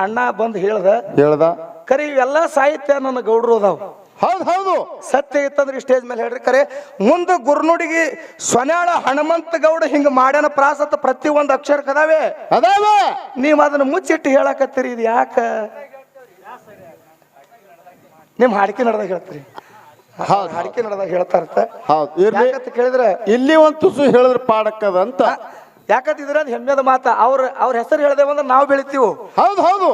ಅಣ್ಣ ಬಂದು ಹೇಳ್ದ ಹೇಳ್ದ? ಕರೆ ಇವೆಲ್ಲ ಸಾಹಿತ್ಯ ನನ್ನ ಗೌಡ್ರು ಅದಾವ. ಹೌದು ಹೌದು. ಸತ್ಯ ಇತ್ತಂದ್ರೆ ಸ್ಟೇಜ್ ಮೇಲೆ ಹೇಳ್ರಿ ಕರೆ ಮುಂದೆ ಗುರುನುಡಿಗೆ ಸ್ವನಾಳ ಹನುಮಂತ ಗೌಡ ಹಿಂಗ ಮಾಡ್ಯಾನ ಪ್ರಾಸತ್ ಪ್ರತಿ ಒಂದು ಅಕ್ಷರ ಕದಾವೆ. ಅದಾವ. ನೀವು ಅದನ್ನ ಮುಚ್ಚಿಟ್ಟು ಹೇಳಕತ್ತೀರಿ ಇದು ಯಾಕ? ನಿಮ್ ಹಾಡಿಕೆ ನಡೆದಾಗ ಹೇಳ್ತೀರಿ. ಹೌದು. ಹಾಡಿಕೆ ನಡೆದಾಗ ಹೇಳ್ತಾರತ್ತ. ಹೌದು. ಕೇಳಿದ್ರೆ ಇಲ್ಲಿ ಒಂದು ತುಸು ಹೇಳಿದ್ರೆ ಪಾಡಕ್ಕದ ಅಂತ ಯಾಕಂತಿದ್ರೆ ಅದು ಹೆಮ್ಮೆದ ಮಾತ. ಅವ್ರ ಅವ್ರ ಹೆಸರು ಹೇಳ್ದೇವಂದ್ರೆ ನಾವು ಬೆಳಿತೀವಿ. ಹೌದು ಹೌದು.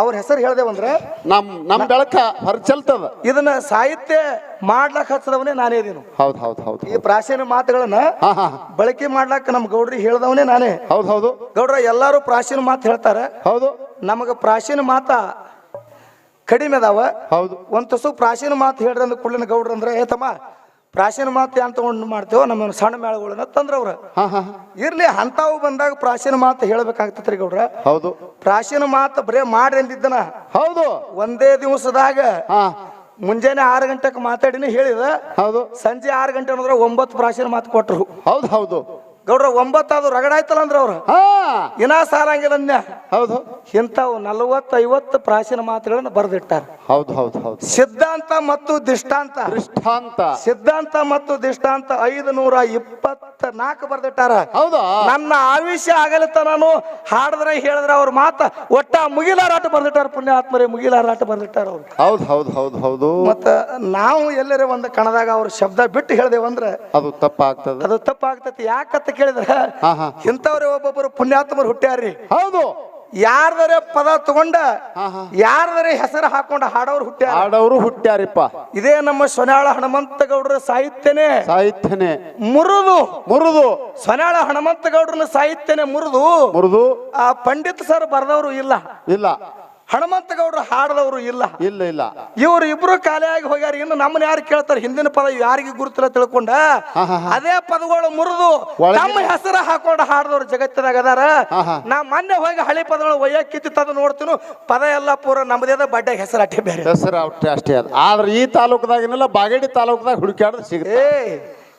ಅವ್ರ ಹೆಸರು ಹೇಳ್ದೇವಂದ್ರೆ ನಮ್ ನಮ್ ಬೆಳಕ ಹೊರ ಚೆಲ್ತದ ಇದನ್ನ ಸಾಹಿತ್ಯ ಮಾಡ್ಲಕ್ ಹಚ್ಚದವನೇ ನಾನೇ ಇದೀನು. ಹೌದು ಹೌದು ಹೌದು ಈ ಪ್ರಾಚೀನ ಮಾತುಗಳನ್ನ ಹಾ ಹಾ ಬಳಕೆ ಮಾಡ್ಲಾಕ ನಮ್ ಗೌಡ್ರಿ ಹೇಳ್ದವನೇ ನಾನೇ. ಹೌದು ಹೌದು. ಗೌಡ್ರ ಎಲ್ಲಾರು ಪ್ರಾಚೀನ ಮಾತು ಹೇಳ್ತಾರೆ. ಹೌದು. ನಮಗ ಪ್ರಾಚೀನ ಮಾತ ಕಡಿಮೆ ಅದಾವ. ಹೌದು. ಒಂದ್ ತುಸು ಪ್ರಾಚೀನ ಮಾತು ಹೇಳ್ರಿ ಅಂದ್ರೆ ಕೂಡಲಿನ ಗೌಡ್ರ ಅಂದ್ರೆ ಏ ತಮ್ಮ ಪ್ರಾಚೀನ ಮಾತು ಏನ್ ತಗೊಂಡು ಮಾಡ್ತೇವೋ ನಮ್ಮ ಸಣ್ಣ ಮೇಳಗಳನ್ನ ತಂದ್ರವ್ರ ಹಾ ಹಾ ಇರ್ಲಿ ಅಂತಾವು ಬಂದಾಗ ಪ್ರಾಚೀನ ಮಾತು ಹೇಳ್ಬೇಕಾಗ್ತತ್ರಿ ಗೌಡ್ರ. ಹೌದು. ಪ್ರಾಚೀನ ಮಾತು ಬರೇ ಮಾಡ್ರಿ ಅಂದಿದ್ದನ. ಹೌದು. ಒಂದೇ ದಿವಸದಾಗ ಹಾ. ಮುಂಜಾನೆ ಆರು ಗಂಟೆಗೆ ಮಾತಾಡಿನ ಹೇಳಿದ. ಹೌದು. ಸಂಜೆ ಆರು ಗಂಟೆ ಅಂದ್ರೆ ಒಂಬತ್ತು ಪ್ರಾಚೀನ ಮಾತು ಕೊಟ್ರು. ಹೌದು ಹೌದು. ಗೌಡ್ರ ಒಂಬತ್ತಾದ್ರು ರಗಡಾಯ್ತಲ್ಲ ಅಂದ್ರ ಅವ್ರು. ಹಾ. ಇನ್ನ ಸಾರಂಗಿಲ್ಲ ಹೌದು. ಇಂಥವು ನಲವತ್ತು ಐವತ್ತು ಪ್ರಾಚೀನ ಮಾತುಗಳನ್ನ ಬರೆದಿಟ್ಟಾರ. ಹೌದು ಹೌದು ಹೌದು. ಸಿದ್ಧಾಂತ ಮತ್ತು ದಿಷ್ಟಾಂತ. ದೃಷ್ಟಾಂತ. ಸಿದ್ಧಾಂತ ಮತ್ತು ದಿಷ್ಟಾಂತ ಐದು ನೂರ ಇಪ್ಪತ್ತ ನಾಲ್ಕು ಬರೆದಿಟ್ಟಾರ. ಹೌದು? ನನ್ನ ಆಯುಷ್ಯ ನಾನು ಹಾಡಿದ್ರೆ ಹೇಳಿದ್ರೆ ಅವ್ರ ಮಾತ ಒಟ್ಟ ಮುಗಿಲಾರಾಟ ಬರ್ದಿಟ್ಟಾರ ಪುಣ್ಯಾತ್ಮರೇ ಮುಗಿಲಾರಾಟ ಬರ್ದಿಟ್ಟಾರ ಅವ್ರು. ಹೌದು ಹೌದು ಹೌದು ಹೌದು. ಮತ್ತ ನಾವು ಎಲ್ಲರೇ ಒಂದು ಕಣದಾಗ ಅವ್ರ ಶಬ್ದ ಬಿಟ್ಟು ಹೇಳ್ದೇವಂದ್ರೆ ಅದು ತಪ್ಪಾಗ್ತದೆ. ಅದು ತಪ್ಪಾಗ್ತತಿ. ಯಾಕಂತ ಕೇಳಿದ್ರ ಇಂಥವ್ರೆ ಒಬ್ಬೊಬ್ಬರು ಪುಣ್ಯಾತ್ಮರು ಹುಟ್ಟ್ಯಾರ್ರಿ. ಹೌದು. ಯಾರ್ದರೆ ಪದ ತಗೊಂಡ ಯಾರ್ದರೆ ಹೆಸರು ಹಾಕೊಂಡ ಹಾಡೋರು ಹುಟ್ಟ್ಯಾರ. ಹಾಡೋರು ಹುಟ್ಟ್ಯಾರಿಪ್ಪ. ಇದೇ ನಮ್ಮ ಸೊನಾಳ ಹನುಮಂತ ಗೌಡರ ಸಾಹಿತ್ಯನೇ. ಸಾಹಿತ್ಯನೇ. ಮುರುದು. ಮುರುದು. ಸೊನಾಳ ಹನುಮಂತ ಗೌಡ್ರನ ಸಾಹಿತ್ಯನೇ ಮುರುದು. ಮುರುದು. ಆ ಪಂಡಿತ್ ಸರ್ ಬರ್ದವ್ರು ಇಲ್ಲ. ಇಲ್ಲ. ಹನುಮಂತ ಹಾಡದವ್ರು ಹಾಡದವರು ಇಲ್ಲ. ಇಲ್ಲ ಇಲ್ಲ. ಇವ್ರು ಇಬ್ರು ಖಾಲಿಯಾಗಿ ಹೋಗ್ಯಾರ. ಇನ್ನು ನಮ್ಮನ್ನ ಯಾರು ಕೇಳ್ತಾರೆ? ಹಿಂದಿನ ಪದ ಯಾರಿಗೆ ಗುರುತಿಲ್ಲ ತಿಳ್ಕೊಂಡ. ಅದೇ ಪದಗಳು ಮುರಿದು ನಮ್ಮ ಹೆಸರ ಹಾಕೊಂಡು ಹಾಡದವ್ರು ಜಗತ್ತಿನಾಗ ಅದಾರ. ನಾ ಮೊನ್ನೆ ಹೋಗಿ ಹಳಿ ಪದಗಳು ಒಯ್ಯಕ್ಕಿತ್ತು ತದ ನೋಡ್ತೀನಿ. ಪದ ಎಲ್ಲ ಪೂರ ನಮ್ಮದೇದ ಬಡ್ಡೆ ಹೆಸರು ಅಟ್ಟೆ ಬೇರೆ. ಹೆಸರು ಅಷ್ಟೇ ಅದ. ಆದ್ರೆ ಈ ತಾಲೂಕದಾಗಿನೆಲ್ಲ ಬಾಗೇಡಿ ತಾಲೂಕದಾಗ ಹುಡುಕಾಡ್ದು ಸಿಗುತ್ತೆ.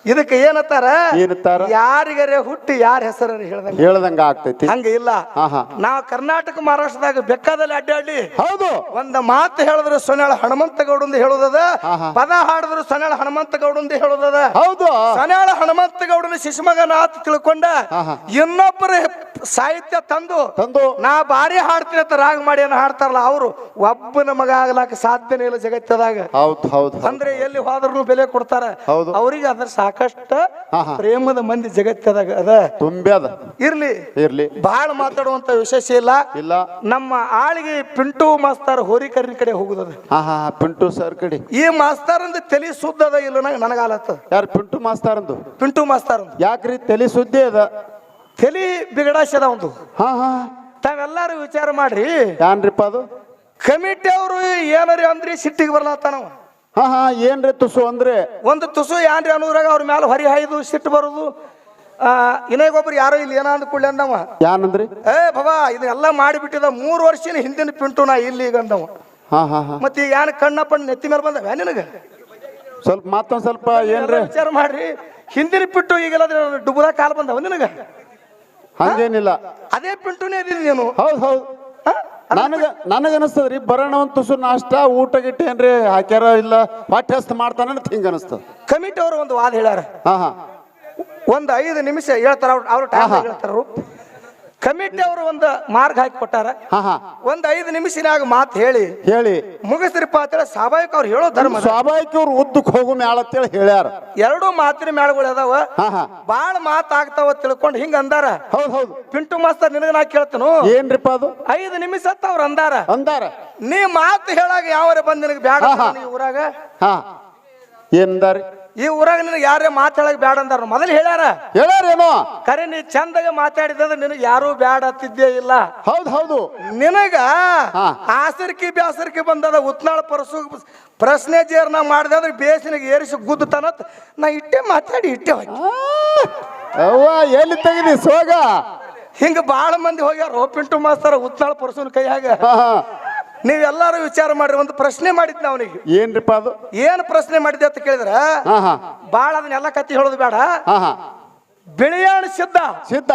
ಇದಕ್ಕೆ ಏನತ್ತಾರ? ಏನಂತಾರ? ಯಾರಿಗರೆ ಹುಟ್ಟಿ ಯಾರ ಹೆಸರ ಹೇಳ್ದಂಗ? ಹೇಳ್ದಂಗ ಆಗ್ತೈತಿ. ಹಂಗ ಇಲ್ಲ. ನಾವು ಕರ್ನಾಟಕ ಮಹಾರಾಷ್ಟ್ರದಾಗ ಬೆಕ್ಕದಲ್ಲಿ ಅಡ್ಡಾಡಿ. ಹೌದು. ಒಂದ ಮಾತು ಹೇಳಿದ್ರೆ ಸೊನಾಳ ಹನುಮಂತ ಗೌಡಂದ ಹೇಳುದದ. ಪದ ಹಾಡಿದ್ರು ಸೊನಾಳ ಹನುಮಂತ ಗೌಡಂದ ಹೇಳುದದ. ಹೌದು. ಸೊನ್ಯಾಳ ಹನುಮಂತ ಗೌಡನ ಶಿಶುಮಗನ ಆತ ತಿಳ್ಕೊಂಡ. ಇನ್ನೊಬ್ಬರ ಸಾಹಿತ್ಯ ತಂದು ತಂದು. ನಾ ಬಾರಿ ಹಾಡ್ತೀನಿ ಅಂತ ರಾಗ ಮಾಡಿ ಏನ ಹಾಡ್ತಾರಲ್ಲ ಅವರು ಒಬ್ಬನ ಮಗ ಆಗ್ಲಾಕ ಸಾಧ್ಯನೇ ಇಲ್ಲ ಜಗತ್ತದಾಗ. ಹೌದು ಹೌದು ಅಂದ್ರೆ ಎಲ್ಲಿ ಹೋದ್ರೂ ಬೆಲೆ ಕೊಡ್ತಾರ. ಹೌದು. ಅವ್ರಿಗೆ ಅದ್ರ ಸಾಕಷ್ಟ. ಪ್ರೇಮದ ಮಂದಿ ಜಗತ್ತದಾಗ ಅದ. ತುಂಬ್ಯಾದ ಇರ್ಲಿ. ಇರ್ಲಿ. ಬಹಳ ಮಾತಾಡುವಂತ ವಿಶೇಷ ಇಲ್ಲ. ಇಲ್ಲ. ನಮ್ಮ ಆಳಿಗೆ ಪಿಂಟು ಮಾಸ್ತರ್ ಹೋರಿಕರಿನ ಕಡೆ ಹೋಗುದದ. ಹಾ ಹಾ ಹಾ, ಪಿಂಟು ಸರ್ ಕಡೆ. ಈ ಮಾಸ್ತರಂದ ತಲಿ ಸುದ್ದದ ಇಲ್ಲ ನಂಗೆ ನನಗಾಲತ್ತದ ಯಾರು ಪಿಂಟು ಮಾಸ್ತಾರಂದು? ಪಿಂಟು ಮಾಸ್ತರ್ ಯಾಕ್ರಿ ತಲೆ ಸುದ್ದಿ ಅದ? ತಲಿ ಬಿಗಡಾಸದ ಒಂದು ಹಾ ಹಾ. ತಾವೆಲ್ಲಾರು ವಿಚಾರ ಮಾಡ್ರಿ. ಯಾನ್ರಿಪ್ಪ ಅದು? ಕಮಿಟಿ ಅವರು ಏನರಿ ಅಂದ್ರಿ ಸಿಟ್ಟಿಗೆ ಬರ್ಲತ್ತಾನವ ಹಾ ಹಾ ಏನ್ರಿ ತುಸು ಅಂದ್ರೆ? ಒಂದು ತುಸು ಏನ್ರಿ ಅನ್ನೋದ್ರಾಗ ಅವ್ರ ಮ್ಯಾಲ ಹೊರಿ ಹಾಯ್ದು ಸಿಟ್ಟು ಬರುದು. ಆ ಇನ್ನೊಬ್ಬರು ಯಾರೋ ಇಲ್ಲಿ ಏನೋ ಅಂದ್ಕೊಳ್ಳಿ ಅಂದವ? ಯಾನಂದ್ರಿ? ಏ ಬಾಬಾ ಇದೆಲ್ಲ ಮಾಡಿಬಿಟ್ಟಿದ ಮೂರು ವರ್ಷ ಹಿಂದಿನ ಪಿಂಟು ನಾ ಇಲ್ಲಿ ಈಗ ಅಂದವ. ಹಾ ಹಾ ಹಾ. ಮತ್ತೆ ಈಗ ಏನ್ ಕಣ್ಣಪ್ಪ ನೆತ್ತಿ ಮೇಲೆ ಬಂದವ ನಿನಗ? ಸ್ವಲ್ಪ ಮತ್ತೊಂದ್ ಸ್ವಲ್ಪ ಏನ್ರಿ? ವಿಚಾರ ಮಾಡ್ರಿ. ಹಿಂದಿನ ಪಿಂಟು ಈಗೆಲ್ಲ ಡುಬುದ ಕಾಲ್ ಬಂದವ ನಿನಗ? ಹಂಗೇನಿಲ್ಲ. ಅದೇ ಪಿಂಟುನೇ ಇದೀನಿ ನೀನು. ಹೌದ್ ಹೌದು. ಹ? ನನಗ ನನಗ ಅನಸ್ತದ್ರಿ ಬರೋಣ ಒಂದ್ ತುಸು ನಾಷ್ಟ ಊಟ ಗಿಟ್ಟ ಏನ್ರಿ ಹಾಕ್ಯಾರ ಇಲ್ಲ ಹೊಟ್ಟೆ ಹಸ್ತ ಮಾಡ್ತಾನ ಅಂತ ಹಿಂಗ ಅನಸ್ತದ ಕಮಿಟಿ ಅವರು ಒಂದು ವಾದ ಹೇಳ್ಯಾರ. ಹಾ ಹಾ. ಒಂದು ಐದು ನಿಮಿಷ ಹೇಳ್ತಾರ ಅವ್ರು ಅವ್ರ ಟೈಮ್ ಹೇಳ್ತಾರ. ಕಮಿಟಿ ಅವರು ಒಂದು ಮಾರ್ಗ ಹಾಕಿ ಕೊಟ್ಟಾರ. ಹಾ ಹಾ. ಒಂದ್ ಐದು ನಿಮಿಷನಾಗ ಮಾತು ಹೇಳಿ. ಹೇಳಿ. ಮುಗಿಸ್ರಿಪ್ಪ ಅಂತೇಳಿ ಸ್ವಾಭಾವಿಕ ಅವ್ರು ಹೇಳೋ ಧರ್ಮ. ಸ್ವಾಭಾವಿಕ ಅವ್ರು ಉದ್ದಕ್ ಹೋಗು ಮ್ಯಾಳ ಅಂತೇಳಿ ಹೇಳ್ಯಾರ. ಎರಡು ಮಾತಿನ ಮೇಳಗಳು ಅದಾವ. ಹಾ ಹಾ. ಬಾಳ ಮಾತಾಗ್ತಾವ ತಿಳ್ಕೊಂಡು ಹಿಂಗ ಅಂದಾರ. ಹೌದ್ ಹೌದು. ಪಿಂಟು ಮಾಸ್ತರ್ ನಿನಗ ನಾ ಕೇಳ್ತನು? ಏನ್ರಿಪ್ಪ ಅದು? ಐದು ನಿಮಿಷ ಅಂತ ಅವ್ರು ಅಂದಾರ. ಅಂದಾರ. ನೀ ಮಾತು ಹೇಳಾಗ ಯಾವ ಬಂದ್ ನಿನಗೆ ಬ್ಯಾಡ ಊರಾಗ? ಹಾ. ಏನ್ದಾರಿ ಈ ಊರಾಗ ನಿನಗೆ ಯಾರೇ ಮಾತಾಡಕ್ ಬೇಡ ಬ್ಯಾಡ ಅಂದಾರ. ಮೊದಲು ಹೇಳ್ಯಾರ. ಹೇಳ್ಯಾರೇನೋ? ಖರೆ ನೀ ಚಂದಾಗ ಮಾತಾಡಿದ್ರೆ ನಿನಗೆ ಯಾರು ಬ್ಯಾಡ ಅತ್ತಿದ್ದೇ ಇಲ್ಲ. ಹೌದು ಹೌದು. ನಿನಗ. ಆಸರ್ಕಿ ಬ್ಯಾಸರ್ಕಿ ಬಂದದ ಉತ್ನಾಳ ಪರಸು ಪ್ರಶ್ನೆ ಜೇರ್ನ ಮಾಡಿದ್ರೆ ಅಂದ್ರೆ ಬೇಸಿನಿಗೆ ಏರಿಸಿ ತನತ್ ನಾ ಇಟ್ಟೆ ಮಾತಾಡಿ ಇಟ್ಟೆ ಹೋಗಿ. ಅವ್ವ ಎಲ್ಲಿ ತೆಗಿದಿ ಸೋಗ? ಹಿಂಗ ಬಾಳ ಮಂದಿ ಹೋಗ್ಯಾರ. ಪಿಂಟು ಮಾಸ್ತರ ಉತ್ನಾಳ ಪರಸುನ ಕೈಯಾಗ. ನೀವೆಲ್ಲಾರು ವಿಚಾರ ಮಾಡ್ರಿ ಒಂದು ಪ್ರಶ್ನೆ ಮಾಡಿದ್ನ ಅವನಿಗೆ. ಏನ್ರಿಪ್ಪ ಅದು? ಏನ್ ಪ್ರಶ್ನೆ ಮಾಡಿದೆ ಅಂತ ಕೇಳಿದ್ರ ಹಾ ಹಾ. ಬಾಳ ಅದನ್ನೆಲ್ಲ ಕತ್ತಿ ಹೇಳೋದು ಬೇಡ. ಹಾ ಹಾ. ಬಿಳಿಯಾಣ ಸಿದ್ಧ. ಸಿದ್ಧ.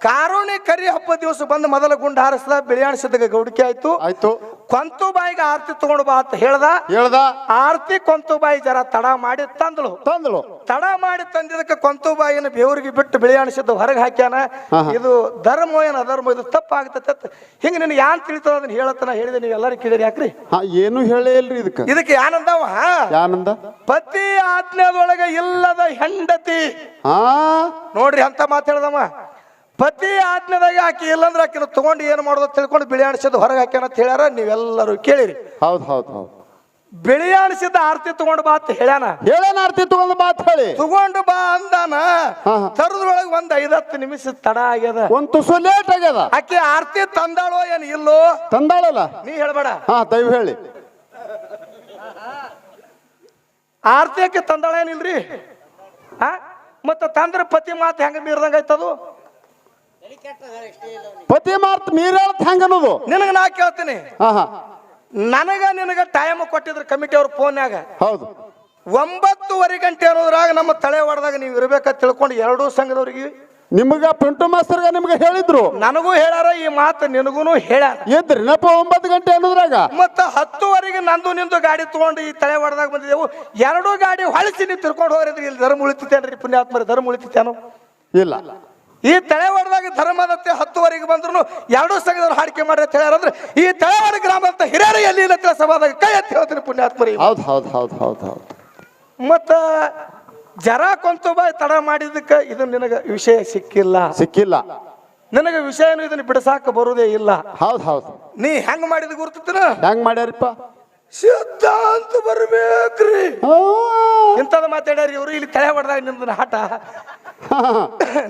ಕಾರುಣಿ ಕರಿ ಹಬ್ಬ ದಿವಸ ಬಂದು ಮೊದಲ ಗುಂಡು ಹಾರಿಸ್ದ ಬಿಳಿಯಾಣಿಸಿದಾಗ ಗೌಡಿಕೆ ಆಯ್ತು. ಆಯ್ತು. ಕೊಂತು ಬಾಯಿಗೆ ಆರತಿ ತಗೊಂಡು ಬಾ ಅಂತ ಹೇಳ್ದ. ಹೇಳ್ದ. ಆರತಿ ಕೊಂತು ಬಾಯಿ ಜರ ತಡ ಮಾಡಿ ತಂದಳು. ತಂದಳು. ತಡ ಮಾಡಿ ತಂದಿದ್ದಕ್ಕೆ ಕೊಂತುಬಾಯಿನ ಬೆವರಿಗೆ ಬೇವರಿಗೆ ಬಿಟ್ಟು ಬಿಳಿಯಾಣಿಸಿದ್ದು ಹೊರಗೆ ಹಾಕ್ಯಾನ. ಇದು ಧರ್ಮ ಏನ ಅಧರ್ಮ? ಇದು ತಪ್ಪಾಗತ್ತ ಹಿಂಗ ನಿನಗೆ ಯಾನ್ ತಿಳಿತದ ಅದನ್ನ ಹೇಳತ್ತನ ಹೇಳಿದೆ ನೀವು ಎಲ್ಲರೂ ಕೇಳಿರಿ ಯಾಕ್ರಿ? ಏನು ಹೇಳೇ ಇಲ್ರಿ ಇದಕ್ಕೆ. ಇದಕ್ಕೆ ಯಾನಂದವ? ಯಾನಂದ? ಪತಿ ಆಜ್ಞೆದೊಳಗೆ ಇಲ್ಲದ ಹೆಂಡತಿ. ನೋಡ್ರಿ ಅಂತ ಮಾತು ಹೇಳ್ದಮ್ಮ ಪತಿ ಆಜ್ಞಾದಾಗ ಆಕಿ ಇಲ್ಲಂದ್ರೆ ಆಕಿನ ತಗೊಂಡು ಏನು ಮಾಡೋದು ತಿಳ್ಕೊಂಡು ಬಿಳಿ ಅಣಿಸೋದು ಹೊರಗೆ ಹಾಕ್ಯಾನ ಅಂತ ಹೇಳ್ಯಾರ ನೀವೆಲ್ಲರೂ ಕೇಳಿರಿ. ಹೌದು ಹೌದು ಹೌದ್. ಬಿಳಿ ಆರ್ತಿ ಆರತಿ ತಗೊಂಡು ಬಾ ಅಂತ ಹೇಳ್ಯಾನ. ಹೇಳೇನ ಆರ್ತಿ ತಗೊಂಡ್ ಬಾತ್ ಹೇಳಿ. ತಗೊಂಡು ಬಾ ಅಂದಾನ. ತರದ್ರೊಳಗೆ ಒಂದ್ ಐದತ್ತು ನಿಮಿಷ ತಡ ಆಗ್ಯದ. ಒಂದ್ ತುಸು ಲೇಟ್ ಆಗ್ಯದ. ಆಕೆ ಆರತಿ ತಂದಾಳೋ ಏನ್ ಇಲ್ಲೋ? ತಂದಾಳಲ್ಲ? ನೀ ಹೇಳ್ಬೇಡ. ಹಾ ದಯವು ಹೇಳಿ. ಆರತಿ ಆಕೆ ತಂದಾಳ ಏನಿಲ್ರಿ ಹಾ? ಮತ್ತ ತಂದ್ರ ಪತಿ ಮಾತು ಹೆಂಗ ಮೀರ್ದಂಗ ಆಯ್ತದು ಪತಿ ಮಾತು ಮೀರ ಹೆಂಗ ಅನ್ನೋದು? ನಿನಗ ನಾ ಕೇಳ್ತೀನಿ. ಹಾ ಹಾ. ನನಗ ನಿನಗ ಟೈಮ್ ಕೊಟ್ಟಿದ್ರು ಕಮಿಟಿ ಅವ್ರ ಫೋನ್ಯಾಗ ಹೌದು. ಒಂಬತ್ತುವರೆ ಗಂಟೆ ಅನ್ನೋದ್ರಾಗ ನಮ್ಮ ತಲೆ ಹೊಡೆದಾಗ ನೀವು ಇರ್ಬೇಕಂತ ತಿಳ್ಕೊಂಡು ಎರಡೂ ಸಂಘದವ್ರಿಗೆ ನಿಮ್ಗ ಪಿಂಟು ಮಾಸ್ತರ್ಗ ನಿಮ್ಗೆ ಹೇಳಿದ್ರು. ನನಗೂ ಹೇಳಾರ ಈ ಮಾತು ನಿನಗೂ ಹೇಳ್ಯಾರ. ಎದ್ರಿ ನಪ್ಪ ಒಂಬತ್ತು ಗಂಟೆ ಅನ್ನೋದ್ರಾಗ? ಮತ್ತ ಹತ್ತುವರೆಗೆ ನಂದು ನಿಂದು ಗಾಡಿ ತಗೊಂಡು ಈ ತಲೆ ಹೊಡೆದಾಗ ಬಂದಿದ್ದೆವು. ಎರಡೂ ಗಾಡಿ ಹೊಳಿಸಿ ನೀವು ತಿರ್ಕೊಂಡು ಹೋಗಿದ್ರಿ ಇಲ್ಲಿ ಧರ್ಮ ಉಳಿತೇನ್ರಿ ಪುಣ್ಯಾತ್ಮರಿ ಧರ್ಮ ಉಳಿತೇನು ಇಲ್ಲ. ಈ ತಳೆವಾಡದಾಗ ಹೊಡೆದಾಗ ಧರ್ಮದತ್ತೆ ಹತ್ತುವರೆಗೆ ಬಂದ್ರು ಎರಡೂ ಸಂಘದವ್ರು ಹಾಡಿಕೆ ಮಾಡ್ರಿ ಅಂತ ಅಂದ್ರೆ ಈ ತಳೆವಾಡ ಗ್ರಾಮ ಅಂತ ಹಿರಿಯರು ಎಲ್ಲಿ ಇಲ್ಲ ಅಂತ ಸಭಾದಾಗ ಕೈ ಎತ್ತಿ ಹೇಳ್ತೀನಿ ಪುಣ್ಯಾತ್ಮರಿ ಹೌದು ಹೌದು ಹೌದು ಹೌದು ಹೌದು. ಮತ್ತ ಜರ ಕೊಂತು ಬಾಯಿ ತಡ ಮಾಡಿದ್ದಕ್ಕೆ ಇದು ನಿನಗೆ ವಿಷಯ ಸಿಕ್ಕಿಲ್ಲ. ಸಿಕ್ಕಿಲ್ಲ. ನಿನಗ ವಿಷಯನು ಇದನ್ನ ಬಿಡಸಾಕ ಬರುವುದೇ ಇಲ್ಲ. ಹೌದು ಹೌದು. ನೀ ಹೆಂಗ್ ಮಾಡಿದ ಗುರ್ತತಿನ ಹೆಂಗ್ ಮಾಡ್ಯಾರಪ್ಪ? ಸಿದ್ಧಾಂತ ಬರ್ಬೇಕ್ರಿ. ಇಂಥದ್ದು ಮಾತಾಡ್ಯಾರ ಇವ್ರು ಇಲ್ಲಿ ತಲೆ ಹೊಡೆದಾಗ ನಿಮ್ದನ್ನ ಹಠ.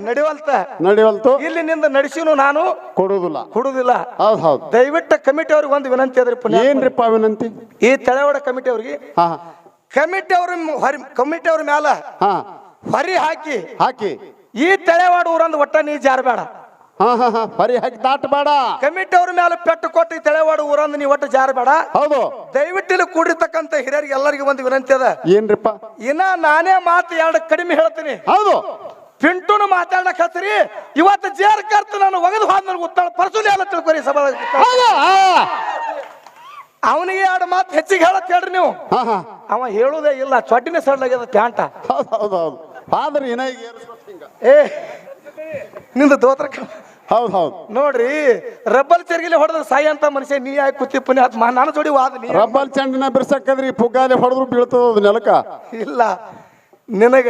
ನಡಿವಲ್ತ. ನಡಿವಲ್ತು. ಇಲ್ಲಿ ನಿಂದ ನಡೆಸಿನು ನಾನು ಕೊಡುದಿಲ್ಲ ಕೊಡುದಿಲ್ಲ ಹೌದ್ ಹೌದ್. ದಯವಿಟ್ಟು ಕಮಿಟಿ ಅವ್ರಿಗೆ ಒಂದು ವಿನಂತಿ ಅದ್ರಿ ಪುಣ್ಯ ಏನ್ರಿಪ್ಪ ವಿನಂತಿ? ಈ ತಳೆವಾಡ ಕಮಿಟಿ ಅವ್ರಿಗೆ ಹಾ. ಕಮಿಟಿ ಅವ್ರ ಹೊರಿ ಕಮಿಟಿ ಅವ್ರ ಮ್ಯಾಲ ಹಾ. ಹೊರಿ ಹಾಕಿ. ಹಾಕಿ. ಈ ತಳೆವಾಡ ಊರಂದ್ ಒಟ್ಟ ನೀ ಜಾರಬೇಡ. ಹಾ ಹಾ ಹಾ. ಬರಿ ಹಾಕಿ ದಾಟಬೇಡ. ಕಮಿಟಿ ಅವ್ರ ಮೇಲೆ ಪೆಟ್ಟು ಕೊಟ್ಟು ಈ ತಳೆವಾಡ ಊರಂದ್ ನೀ ಒಟ್ಟು ಜಾರಬೇಡ. ಹೌದು. ದಯವಿಟ್ಟು ಇಲ್ಲಿ ಕೂಡಿರ್ತಕ್ಕಂಥ ಹಿರಿಯರಿಗೆ ಎಲ್ಲರಿಗೂ ಒಂದು ವಿನಂತಿ ಅದ. ಏನ್ರಿಪ್ಪ? ಇನ್ನ ನಾನೇ ಮಾತು ಎರಡು ಕಡಿಮೆ ಹೇಳ್ತೀನಿ. ಹೌದು. ಪಿಂಟುನು ಮಾತಾಡಕ್ ಹತ್ರಿ? ಇವತ್ತು ಜೇರ್ ಕರ್ತ ನಾನು ಒಗದು ಹೋದ್ ನನಗೆ ಗೊತ್ತಾಳ ಪರ್ಸುಲಿ ಎಲ್ಲ ತಿಳ್ಕೊರಿ ಸಭಾ. ಅವನಿಗೆ ಎರಡು ಮಾತು ಹೆಚ್ಚಿಗೆ ಹೇಳತ್ ಹೇಳ್ರಿ ನೀವು. ಅವ ಹೇಳುದೇ ಇಲ್ಲ ಚೊಟ್ಟಿನ ಸಡ್ಲಾಗ್ಯದ ಪ್ಯಾಂಟ. ಹೌದು ಹೌದು ಹೌದು. ಫಾದರ್ ಏನ ಈಗ ಏ ನಿಂದು ದೋತ್ರ ಹೌದು ಹೌದು. ನೋಡ್ರಿ ರಬ್ಬಲ್ ಚರ್ಗಿಲಿ ಹೊಡೆದ ಸಾಯಿ ಅಂತ ಮನುಷ್ಯ ನೀ ಯಾಕೆ ಕುತ್ತಿ ಪುನಿ ಆತ್ಮ ನಾನು ಜೋಡಿ ವಾದ ನೀ. ರಬ್ಬಲ್ ಚಂಡಿನ ಬಿರ್ಸಕ್ಕದ್ರಿ ಪುಗ್ಗಾಲಿ ಹೊಡೆದ್ರು ಬೀಳ್ತದ ನೆಲಕ ಇಲ್ಲ. ನಿನಗ